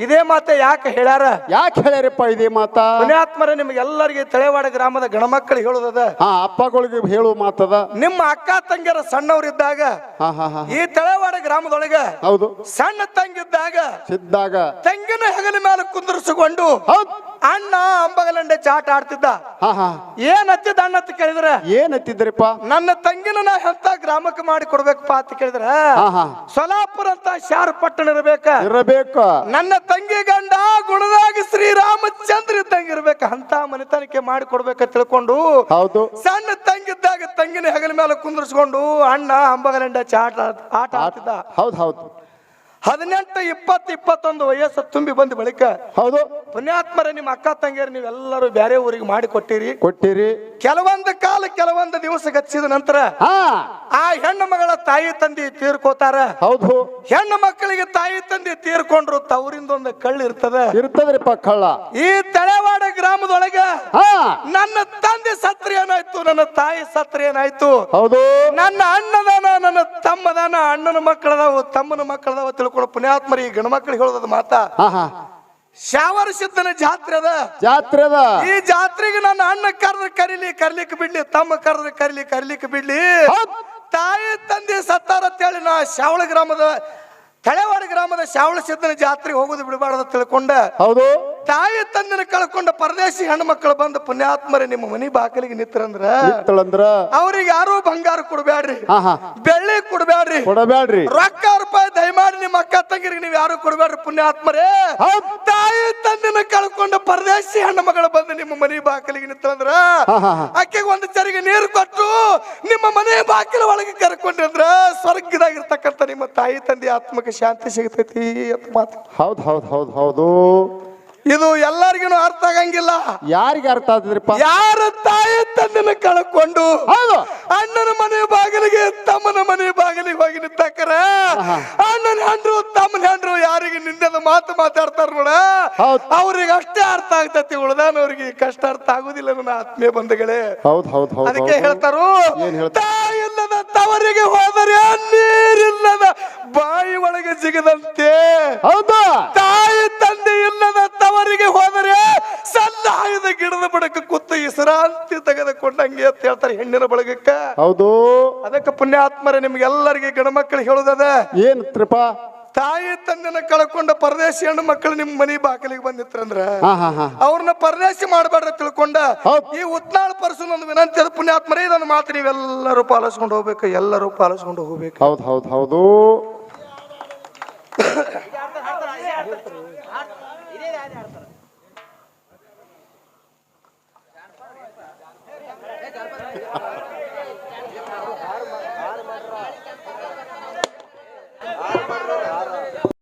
ಇದೇ ಮಾತ ಯಾಕೆ ಹೇಳ್ಯಾರ? ಯಾಕೆ ಹೇಳ್ಯಾರಪ್ಪ ಇದೇ ಮಾತ? ಪುಣ್ಯಾತ್ಮರ ನಿಮ್ಗೆಲ್ಲರಿಗೆ ತಳೆವಾಡ ಗ್ರಾಮದ ಗಣಮಕ್ಕಳು ಹೇಳುದದ. ಹಾ ಅಪ್ಪಗಳಿಗೆ ಹೇಳು ಮಾತದ. ನಿಮ್ಮ ಅಕ್ಕ ತಂಗಿಯರ ಸಣ್ಣವರಿದ್ದಾಗ ಈ ತಳೆವಾಡ ಗ್ರಾಮದೊಳಗ ಹೌದು. ಸಣ್ಣ ತಂಗಿದ್ದಾಗ ಸಿದ್ದಾಗ ತಂಗಿನ ಹೆಗಲ ಮೇಲೆ ಕುಂದರ್ಸಿಕೊಂಡು ಹೌದ್. ಅಣ್ಣ ಅಂಬಗಲಂಡೆ ಚಾಟ ಆಡ್ತಿದ್ದ. ಹಾ ಹಾ. ಏನ್ ಹತ್ತಿದ ಅಣ್ಣ ಅಂತ ಕೇಳಿದ್ರ? ಏನ್ ಹತ್ತಿದ್ರಿಪ್ಪ? ನನ್ನ ತಂಗಿನ ನಾ ಎಂತ ಗ್ರಾಮಕ್ಕೆ ಮಾಡಿ ಕೊಡ್ಬೇಕಪ್ಪ ಅಂತ ಕೇಳಿದ್ರ ಹಾ ಹಾ. ಸೊಲಾಪುರ ಅಂತ ಶಾರ್ ಪಟ್ಟಣ ಇರಬೇಕ. ಇರಬೇಕು. ನನ್ನ ತಂಗಿ ಗಂಡ ಗುಣದಾಗ ಶ್ರೀರಾಮಚಂದ್ರ ಇದ್ದಂಗ ಇರ್ಬೇಕ. ಅಂತ ಮನೆತನಕ್ಕೆ ಮಾಡಿ ಕೊಡ್ಬೇಕ ತಿಳ್ಕೊಂಡು ಹೌದು. ಸಣ್ಣ ತಂಗಿದ್ದಾಗ ತಂಗಿನ ಹೆಗಲ ಮೇಲೆ ಕುಂದರ್ಸ್ಕೊಂಡು ಅಣ್ಣ ಅಂಬಗಲಂಡೆ ಚಾಟ ಆಟ ಆಡ್ತಿದ್ದ. ಹೌದ್ ಹೌದು. ಹದಿನೆಂಟು ಇಪ್ಪತ್ತು ಇಪ್ಪತ್ತೊಂದು ವಯಸ್ಸು ತುಂಬಿ ಬಂದ ಬಳಿಕ ಹೌದು. ಪುಣ್ಯಾತ್ಮರ ನಿಮ್ಮ ಅಕ್ಕ ತಂಗಿಯರು ನೀವೆಲ್ಲರೂ ಬೇರೆ ಊರಿಗೆ ಮಾಡಿ ಕೊಟ್ಟಿರಿ. ಕೊಟ್ಟಿರಿ. ಕೆಲವೊಂದು ಕಾಲ ಕೆಲವೊಂದು ದಿವಸ ಗಚ್ಚಿದ ನಂತರ ಆ ಹೆಣ್ಣು ಮಗಳ ತಾಯಿ ತಂದೆ ತೀರ್ಕೋತಾರ. ಹೌದು. ಹೆಣ್ಣು ಮಕ್ಕಳಿಗೆ ತಾಯಿ ತಂದೆ ತೀರ್ಕೊಂಡ್ರು ತವರಿಂದ ಒಂದು ಕಳ್ಳ ಇರ್ತದ. ಇರ್ತದ್ರಿಪ್ಪ ಕಳ್ಳ. ಈ ತಳೆವಾಡ ಗ್ರಾಮದೊಳಗೆ ನನ್ನ ತಂದೆ ಸತ್ರ ಏನಾಯ್ತು? ನನ್ನ ತಾಯಿ ಸತ್ರ ಏನಾಯ್ತು? ಹೌದು. ನನ್ನ ಅಣ್ಣದಾನ ನನ್ನ ತಮ್ಮದಾನ ಅಣ್ಣನ ಮಕ್ಕಳದಾವ ತಮ್ಮನ ಮಕ್ಕಳದಾವ ತಿಳ್ಕೊಂಡು ಪುಣ್ಯಾತ್ಮರಿ ಗಣ ಮಕ್ಕಳಿಗೆ ಹೇಳೋದ ಮಾತಾ. ಹಾ ಹಾ. ಜಾತ್ರೆ ಅದ. ಜಾತ್ರೆ ಅದ. ಈ ಜಾತ್ರೆಗೆ ನನ್ನ ಅಣ್ಣ ಕರೆದ್ರೆ ಕರೀಲಿ ಕರ್ಲಿಕ್ಕೆ ಬಿಡ್ಲಿ ತಮ್ಮ ಕರೆದ್ರೆ ಕರೀಲಿ ಕರ್ಲಿಕ್ಕೆ ಬಿಡ್ಲಿ. ತಾಯಿ ತಂದೆ ಸತ್ತಾರ ಅಂತೇಳಿ ನಾ ಶಾವಳ ಗ್ರಾಮದ, ತಳೆವಾಡ ಗ್ರಾಮದ ಶಾವಳ ಸಿದ್ದನ ಜಾತ್ರೆಗೆ ಹೋಗೋದು ಬಿಡಬಾರ್ದು ತಿಳ್ಕೊಂಡ. ಹೌದು. ತಾಯಿ ತಂದೆನ ಕಳ್ಕೊಂಡ ಪರದೇಶಿ ಹೆಣ್ಣು ಮಕ್ಕಳು ಬಂದು ಪುಣ್ಯಾತ್ಮರೇ ನಿಮ್ಮ ಮನಿ ಬಾಗಿಲಿಗೆ ನಿಂತ್ರಂದ್ರ ನಿತ್ತಳಂದ್ರ ಅವ್ರಿಗೆ ಯಾರು ಬಂಗಾರ ಕೊಡಬೇಡ್ರಿ ಬೆಳ್ಳಿ ಕೊಡಬೇಡ್ರಿ ಕೊಡಬ್ಯಾಡ್ರಿ. ರೊಕ್ಕ ರೂಪಾಯಿ ದಯಮಾಡಿ ನಿಮ್ಮ ಅಕ್ಕ ತಂಗಿರಿಗೆ ನೀವು ಯಾರು ಕೊಡಬೇಡ್ರಿ ಪುಣ್ಯಾತ್ಮರೇ. ತಾಯಿ ತಂದೆನ ಕಳ್ಕೊಂಡ ಪರದೇಶಿ ಹೆಣ್ಣು ಮಗಳು ಬಂದು ನಿಮ್ಮ ಮನಿ ಬಾಗಿಲಿಗೆ ನಿತ್ರಂದ್ರ ಅಕ್ಕಿಗೆ ಆಕೆಗೆ ಒಂದು ಚರಿಗೆ ನೀರು ಕೊಟ್ಟು ನಿಮ್ಮ ಮನೆ ಬಾಗಿಲ ಒಳಗೆ ಕರ್ಕೊಂಡ್ರಂದ್ರ ಸ್ವರ್ಗದಾಗಿರ್ತಕ್ಕಂಥ ನಿಮ್ಮ ತಾಯಿ ತಂದೆ ಆತ್ಮಕ್ಕೆ ಶಾಂತಿ ಸಿಗ್ತೈತಿ ಅಂತ ಮಾತು. ಹೌದು ಹೌದು ಹೌದು ಹೌದು. ಇದು ಎಲ್ಲರಿಗೂ ಅರ್ಥ ಆಗಂಗಿಲ್ಲ. ಯಾರಿಗೆ ಅರ್ಥ ಆಗ್ತದ್ರಿಪ್ಪ? ಯಾರ ತಾಯಿ ತಂದೆನ ಕಳ್ಕೊಂಡು ಹೌದು. ಅಣ್ಣನ ಮನೆ ಬಾಗಿಲಿಗೆ ತಮ್ಮನ ಮನೆ ಬಾಗಿಲಿಗೆ ಹೋಗಿ ನಿಂತಕ್ಕರ ಅಣ್ಣನ ಹೆಂಡ್ರು ತಮ್ಮನ ಹೆಂಡ್ರು ಯಾರಿಗೆ ನಿಂದದ ಮಾತು ಮಾತಾಡ್ತಾರ ನೋಡ. ಹೌದು. ಅವ್ರಿಗೆ ಅಷ್ಟೇ ಅರ್ಥ ಆಗ್ತತಿ ಉಳ್ದಾನವ್ರಿಗೆ ಕಷ್ಟ ಅರ್ಥ ಆಗುದಿಲ್ಲ ನನ್ನ ಆತ್ಮೀಯ ಬಂಧುಗಳೇ. ಹೌದು ಹೌದು ಹೌದು ಅದಕ್ಕೆ. ಹೇಳ್ತಾರು ತಾಯಿ? ತಾಯಿಲ್ಲದ ತವರಿಗೆ ಹೋದರೆ ನೀರಿಲ್ಲದ ಬಾಯಿ ಒಳಗೆ ಸಿಗದಂತೆ ಹೌದು. ತಾಯಿ ತಂದೆ ಇಲ್ಲದ ತವರಿಗೆ ಹೋದರೆ ಸನ್ನಾಯದ ಗಿಡದ ಬಡಕ ಕೂತು ವಿಶ್ರಾಂತಿ ತೆಗೆದುಕೊಂಡಂಗೆ ಅಂತ ಹೇಳ್ತಾರೆ ಹೆಣ್ಣಿನ ಬಳಗಕ್ಕ. ಹೌದು. ಅದಕ್ಕೆ ಪುಣ್ಯಾತ್ಮರೇ ನಿಮ್ಗೆಲ್ಲರಿಗೆ ಗಣಮಕ್ಕಳು ಹೇಳುದದ. ತ್ರಿಪಾ ತಾಯಿ ತಂದೆನ ಕಳ್ಕೊಂಡ ಪರದೇಶಿ ಹೆಣ್ಣು ಮಕ್ಕಳು ನಿಮ್ಮ ಮನಿ ಬಾಕಲಿಗೆ ಬಂದಿತ್ತಂದ್ರ ಅವ್ರನ್ನ ಪರದೇಶಿ ಮಾಡಬೇಡ್ರ ತಿಳ್ಕೊಂಡ. ಈ ಉತ್ನಾಳ ಪರಸು ಒಂದು ವಿನಂತಿ ಅದು ಪುಣ್ಯಾತ್ಮರೇ ಇದನ್ನ ಮಾತು ನೀವೆಲ್ಲರೂ ಪಾಲಿಸ್ಕೊಂಡು ಹೋಗ್ಬೇಕು ಎಲ್ಲರೂ ಪಾಲಿಸ್ಕೊಂಡು ಹೋಗ್ಬೇಕು. ಹೌದು ಹೌದು ಹೌದು.